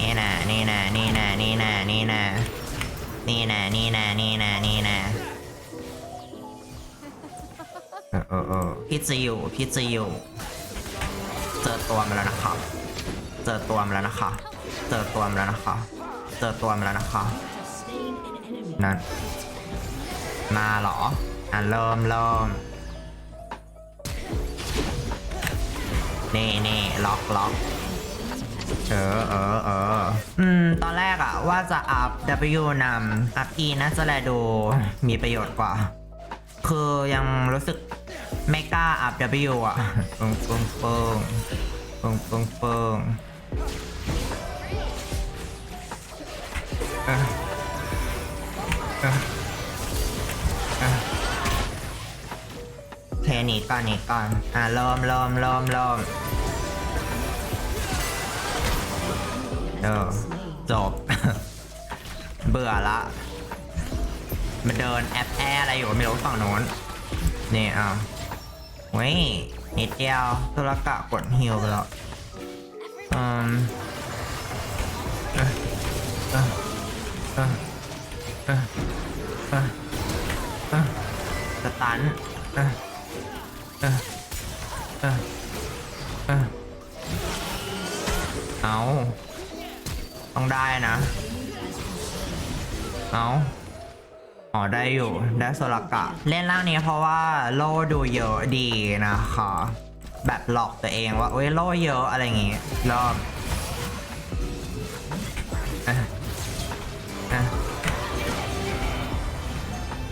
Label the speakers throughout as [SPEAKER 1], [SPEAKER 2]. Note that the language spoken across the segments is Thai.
[SPEAKER 1] นี่นะนี่นะนี่นะนี่นะนี่นะนี่นะนี่นะนี่นะนี่นะเออเออเออพี่จะอยู่พี่จะอยู่เจอตัวมาแล้วนะคะเจอตัวมาแล้วนะคะเจอตัวมาแล้วนะคะเจอตัวมาแล้วนะคะนั่นมาเหรออะเริ่มเริ่มนี่นี่ล็อกล็อก เออเออเอออืม ตอนแรกอะว่าจะอัพ W นำอัพ E น่าจะแลดูมีประโยชน์กว่า คือยังรู้สึกไม่กล้าอัพ W อะปึ้งปึ้งปึ้งปึ้งปึ้งปึ้งเออเออเออเทหนีก่อนหนีก่อน อะเริ่มเริ่มเริ่มเริ่ม เออจบ เบื่อละมันเดินแอปแออะไรอยู่ไม่รู้ฝั่งโน้นนี่อะเว้ยนิดเดียวตุลกะกดฮิวไปแล้วอืมสตันเอา ต้องได้นะ เอาอ๋อได้อยู่ ได้โซลากะ เล่นร่างนี้เพราะว่าโล่ดูเยอะดีนะคะ แบบหลอกตัวเองว่าเอ้ยโล่เยอะอะไรอย่างงี้รอบ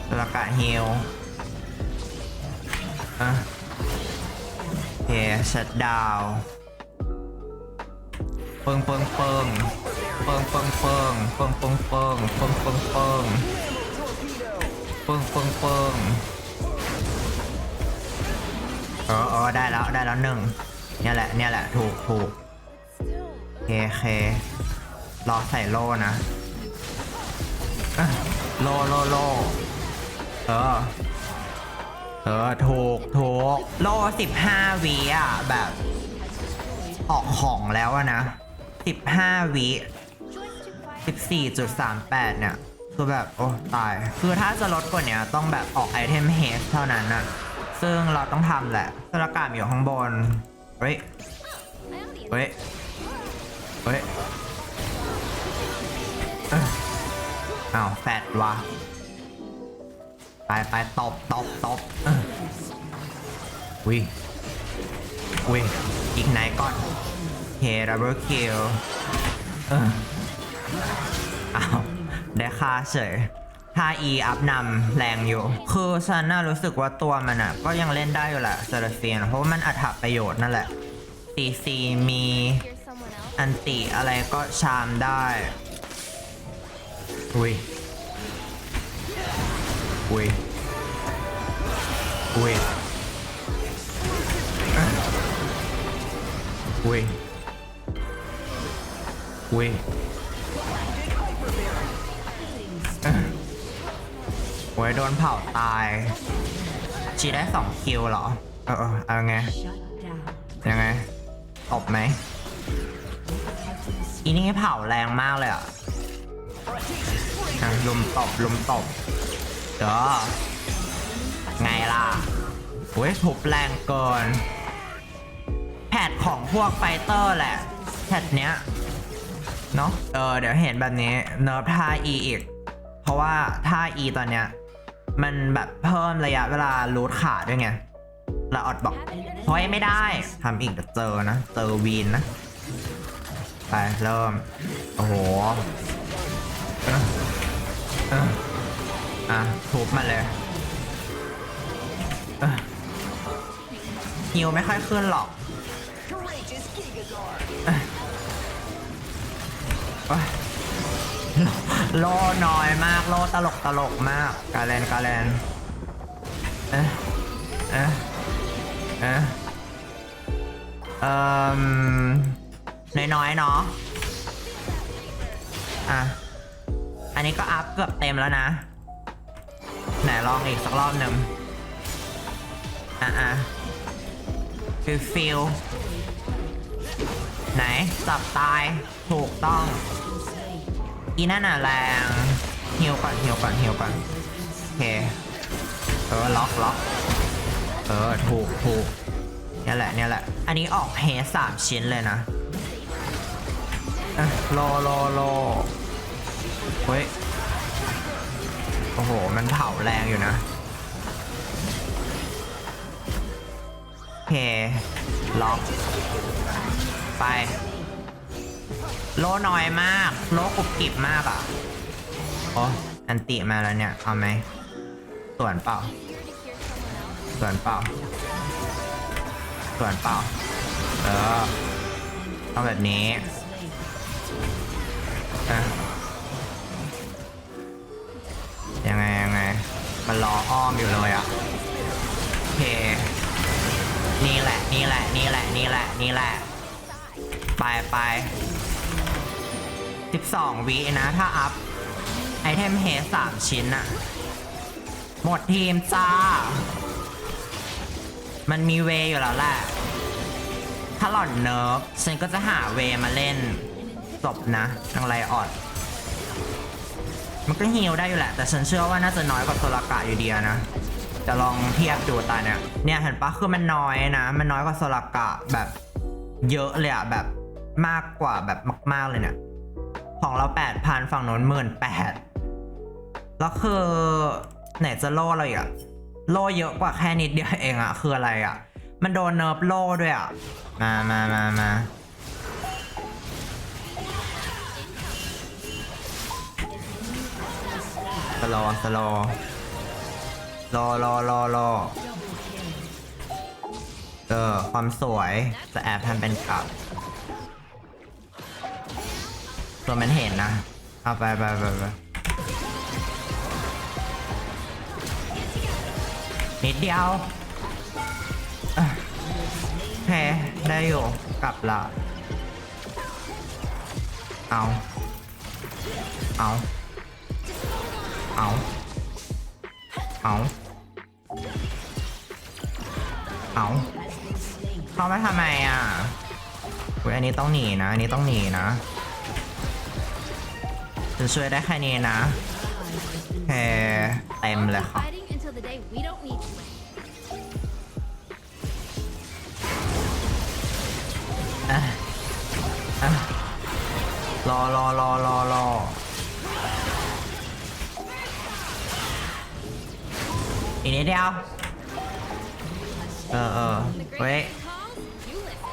[SPEAKER 1] โซลากะฮิลอะโอเคชัดดาวเปิงเปิงเปิง ปิงปิงปิงปิงปิงปิงปิงปิงปิงปึ้งปึ้งปึ้งเออเออได้แล้วได้แล้วหนึ่งเนี่ยแหละเนี่ยแหละถูกถูกเคเครอใส่โล่นะอะโล่โล่โล่เออเออถูกถูกโล่สิบห้าวิอะแบบออกของแล้วอะนะสิบห้าวิ สิบสี่จุดสามแปดเนี่ย คือแบบ โอ้ ตาย คือถ้าจะลดกว่านี้ต้องแบบออกไอเทมเฮสเท่านั้นนะซึ่งเราต้องทำแหละสถานการณ์อยู่ข้างบน เฮ้ย เฮ้ย เฮ้ยเอ้าวแฟดวะไปไปตบตบตบเอ้ยวิวิอีกไหนก่อนเฮดับเบิลคิว อ้าวได้ค่าเฉยถ้า E อัพนำแรงอยู่ คือฉันน่ารู้สึกว่าตัวมันอะ ก็ยังเล่นได้อยู่แหละเซเลเซียน เพราะมันอัถประโยชน์นั่นแหละ CC มีอันติอะไรก็ชามได้ อุ้ย อุ้ย อุ้ย อุ้ย อุ้ย โอ้ยโดนเผาตาย ชีได้สองคิวเหรอเออเออเอาไง ยังไงตบไหมอีนี่เผาแรงมากเลยอะอะลุมตบลุมตบเด้อไงล่ะโอ้ยทุบแรงเกิน แพทของพวกไฟเตอร์แหละ แพทเนี้ยเนาะเออเดี๋ยวเห็นแบบนี้เนิร์ฟท่า E อีก เพราะว่าท่า E ตอนเนี้ย มันแบบเพิ่มระยะเวลารูทขาด้วยไงแล้วออดบอกเฮ้ยไม่ได้ทำอีกเดี๋ยวเจอนะ เจอวีนนะ ไป เริ่ม โอ้โหอะทุบมาเลยฮิวไม่ค่อยขึ้นหรอกอ โลน้อยมากโลตลกตลกมากกาแลนกาแลนเอะเอะเอะเอ่มน้อยๆเนาะอะอันนี้ก็อัพเกือบเต็มแล้วนะ ไหนลองอีกสักรอบหนึ่งอะอะฟิลฟิลไหนจับตายถูกต้อง อีนั่นน่ะแรงฮิวก่อนฮิวก่อนฮิวก่อนโอเคเออล็อกล็อกเออถูกถูกเนี่ยแหละเนี่ยแหละ อันนี้ออกเฮสามชิ้นเลยนะรอะโลโลโลเฮ้ย โอ้โห มันเผาแรงอยู่นะโอเคล็อกไป โลน้อยมาก โลกรุบกริบมากอะโอ้อันติมาแล้วเนี่ย เอาไหมส่วนเปล่าส่วนเปล่าส่วนเปล่า เออต้องแบบนี้ยังไงยังไง มันรออ้อมอยู่เลยอะโอเคนี่แหละ นี่แหละ นี่แหละ นี่แหละ นี่แหละ ไปไป 12 วินะ ถ้าอัพ ไอเทมเฮสามชิ้นอะหมดทีมจ้า มันมีเวอยู่แล้วแหละ ถ้าหล่อนเนิร์ฟฉันก็จะหาเวมาเล่นจบนะทางไลออด มันก็ฮิลได้อยู่แหละ แต่ฉันเชื่อว่าน่าจะน้อยกว่าโซลากะอยู่ดีนะจะลองเทียบดูตาเนี่ย เนี่ยเห็นปะคือมันน้อยนะ มันน้อยกว่าโซลากะแบบเยอะเลยอะแบบมากกว่าแบบมาก ๆ เลยเนี่ย ของเราแปดพันฝั่งโน้นหมื่นแปดแล้วคือไหนจะโล่เราอีกอะโล่เยอะกว่าแค่นิดเดียวเองอะคืออะไรอะมันโดนเนิร์ฟโล่ด้วยอะมามามามาสโลสโลโลโลโลโลเออความสวยจะแอบทำเป็นกลับ ตัวมันเห็นนะ เอาไปไปไปไปนิดเดียวอะโอเคได้อยู่ กลับละ เอา เอา เอา เอา เอาเข้ามาทำไมอะอุ๊ยอันนี้ต้องหนีนะ อันนี้ต้องหนีนะ จะช่วยได้แค่นี้นะแค่เต็มเลยครับ
[SPEAKER 2] Fighting until the day we don't need to win.
[SPEAKER 1] อะอะรอรอรอรอรออีกนิดเดียว เออเออเว้ย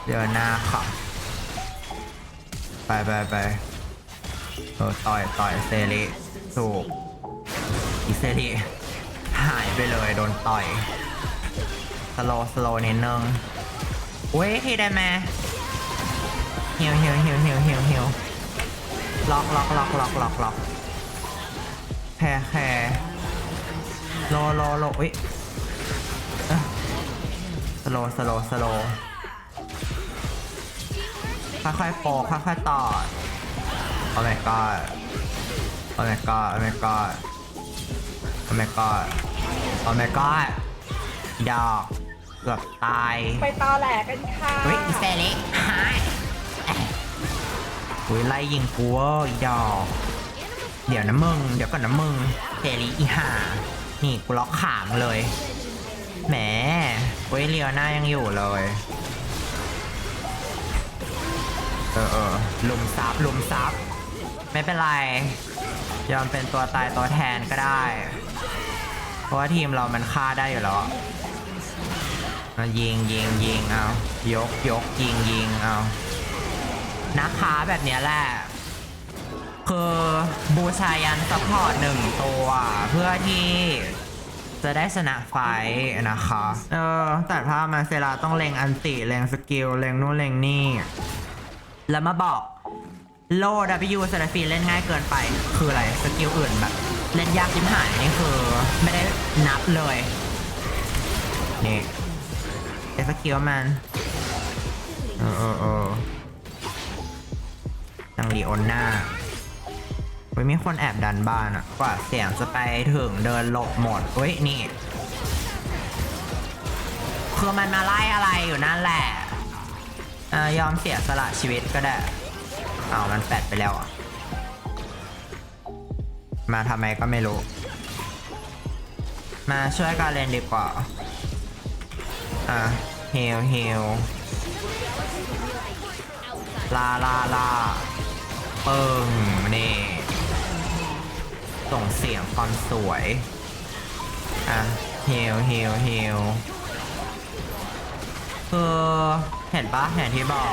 [SPEAKER 1] เดี๋ยวหน้าขับไปไปไป ต่อยต่อยเซริถูกอีเซริหายไปเลยโดนต่อยสโลสโลนิดนึงเว้ยทีได้ไหมเฮิวเฮิวเฮิวเฮิวเฮิวเฮิวล็อกล็อกล็อกล็อกล็อกล็อกแค่แค่โลโลโลอุ้ยสโลสโลสโลค่อยๆโปค่อยๆต่อ โอ้ my god โอ้ my god โอ้ my god โอ้ my god โอ้ my god อีดอกเกือบตาย
[SPEAKER 3] ไปตอแหลกันค่ะ
[SPEAKER 1] เฮ้ยอีเซริหายอุ้ยไล่ยิงกูเวอร์อีดอก เดี๋ยวนะมึง เดี๋ยวก่อนนะมึงเซริอีห่านี่กูล็อกขางเลย แหมเว้ยเลียวหน้ายังอยู่เลย เออเออลุมซับลุมซับ ไม่เป็นไร ยอมเป็นตัวตายตัวแทนก็ได้ เพราะว่าทีมเรามันฆ่าได้อยู่แล้วมายิงยิงยิงเอายกยกยิงยิงเอานะคะแบบนี้แหละ คือบูชายันซัพพอร์ตหนึ่งตัวเพื่อที่จะได้ชนะไฟนะคะ เออ แต่ถ้ามาเซราต้องเล็งอันติ เล็งสกิล เล็งนู่นเล็งนี่ แล้วมาบอก โล W เซราฟีเล่นง่ายเกินไป คืออะไร สกิลอื่นแบบ เล่นยากจิ้มหายนี่คือ ไม่ได้นับเลย นี่ไอสกิลมัน เออเออเออนังลีโอนหน้าเฮ้ยมีคนแอบดันบ้านอะกว่าเสียงจะไปถึงเดินหลบหมดเฮ้ยนี่ คือมันมาไล่อะไรอยู่นั่นแหละเอยอมเสียสละชีวิตก็ได้ อาวมันแปดไปแล้วอะ มาทำไมก็ไม่รู้ มาช่วยการเล่นดีกว่า อะเฮลเฮลลาลาลาเปิงนี่ส่งเสียงความสวย อะเฮลเฮลเฮลคือเห็นปะอย่างที่บอก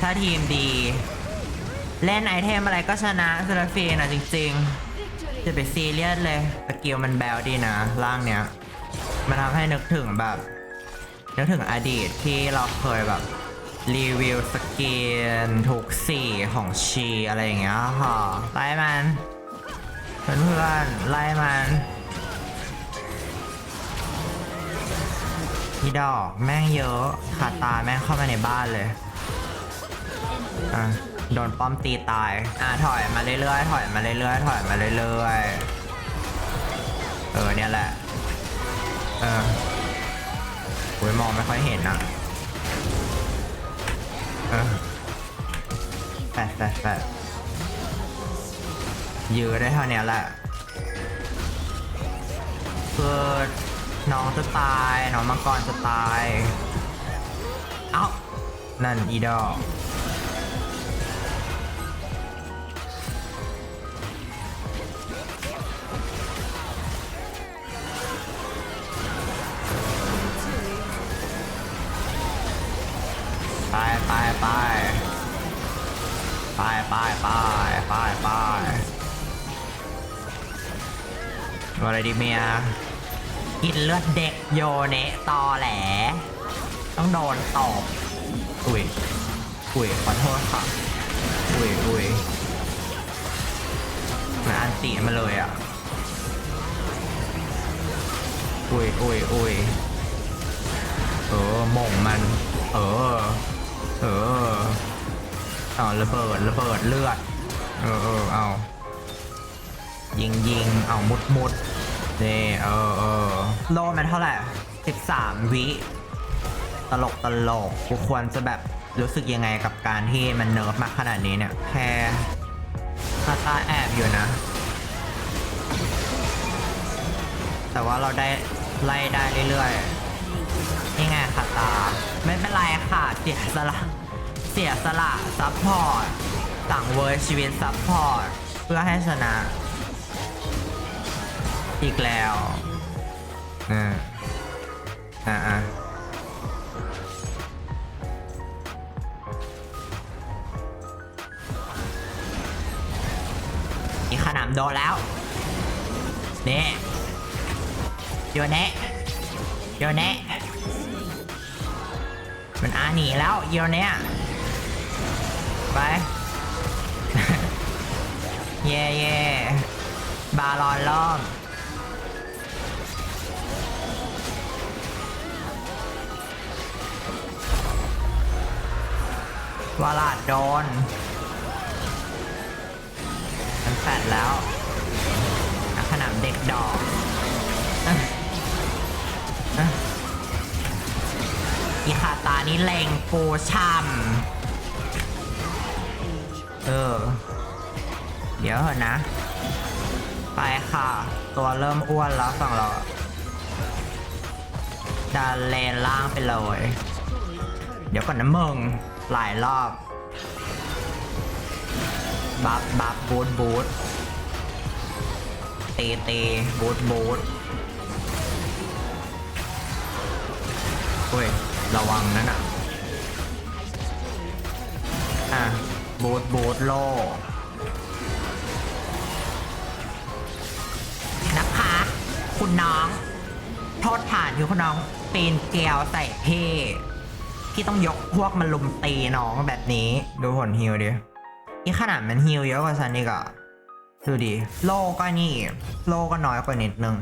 [SPEAKER 1] ถ้าทีมดี เล่นไอเทมอะไรก็ชนะเซราฟีนะจริงๆ จะไปซีเรียสเลยสกิลมันแบลดีนะร่างเนี้ย มันทำให้นึกถึงแบบ นึกถึงอดีตที่เราเคยแบบ รีวิวสกินทุกสีของชีอะไรอย่างเงี้ยค่ะไล่มันเพื่อนๆไล่มันพี่ดอกแม่งเยอะขาตาแม่งเข้ามาในบ้านเลย อะโดนป้อมตีตายอะถอยมาเรื่อยๆถอยมาเรื่อยๆถอยมาเรื่อยๆเออเนี่ยแหละเออโอ้ยมองไม่ค่อยเห็นนะเออแฟดแฟดแฟดยื้อได้เท่านี้แหละคือน้องจะตาย น้องมังกรจะตาย เอ้า นั่นอีดอก ไปไปไปไปไปวลาดิเมียกินเลือดเด็กโยเนะตอแหล ต้องโดนตบอุ้ยอุ้ยขอโทษค่ะอุ้ยอุ้ยมันอันตีมาเลยอะอุ้ยอุ้ยอุ้ยเออหม่งมัน เออ เออ เอาระเบิดระเบิดเลือด เออเออเอายิงยิงเอามุดมุดนี่เออเออโลมันเท่าไหร่13วิตลกตลกกูควรจะแบบรู้สึกยังไงกับการที่มันเนิร์ฟมากขนาดนี้เนี่ยแค่คาตาแอบอยู่นะ แต่ว่าเราได้ไล่ได้เรื่อยๆ นี่ไงค่ะตา ไม่เป็นไรค่ะเสียสละ เสียสละซัพพอร์ตสั่งเวอร์ชีวิตซัพพอร์ตเพื่อให้ชนะ อีกแล้วอ่าอ่าอ่าอีขนามโดนแล้วนี่โยเนะโยเนะมันอาหนีแล้วโยเนะ ไป เย่เย่บาลอนล้อมวาลาดโดน มันแฟดแล้วขนามเด็กดอกอีคาตานี่เลงปูช่ำ เออ เดี๋ยวเถอะนะ ไปค่ะ ตัวเริ่มอ้วนแล้วฝั่งเราดันเลนล่างไปเลย เดี๋ยวก่อนนะมึง หลายรอบ บัฟบัฟบูทบูทตีตีบูทบูทอุ้ย ระวังนั่นอะ อะ โบูทบูทโลนะคะ คุณน้อง โทษฐานที่คุณน้องปีนเกลียวใส่พี่ที่ต้องยกพวกมาลุมตีน้องแบบนี้ ดูผลฮิวดินี่ขนาดมันฮิวเยอะกว่าฉันอีกอะดูดิโลก็นี่ โลก็น้อยกว่านิดนึง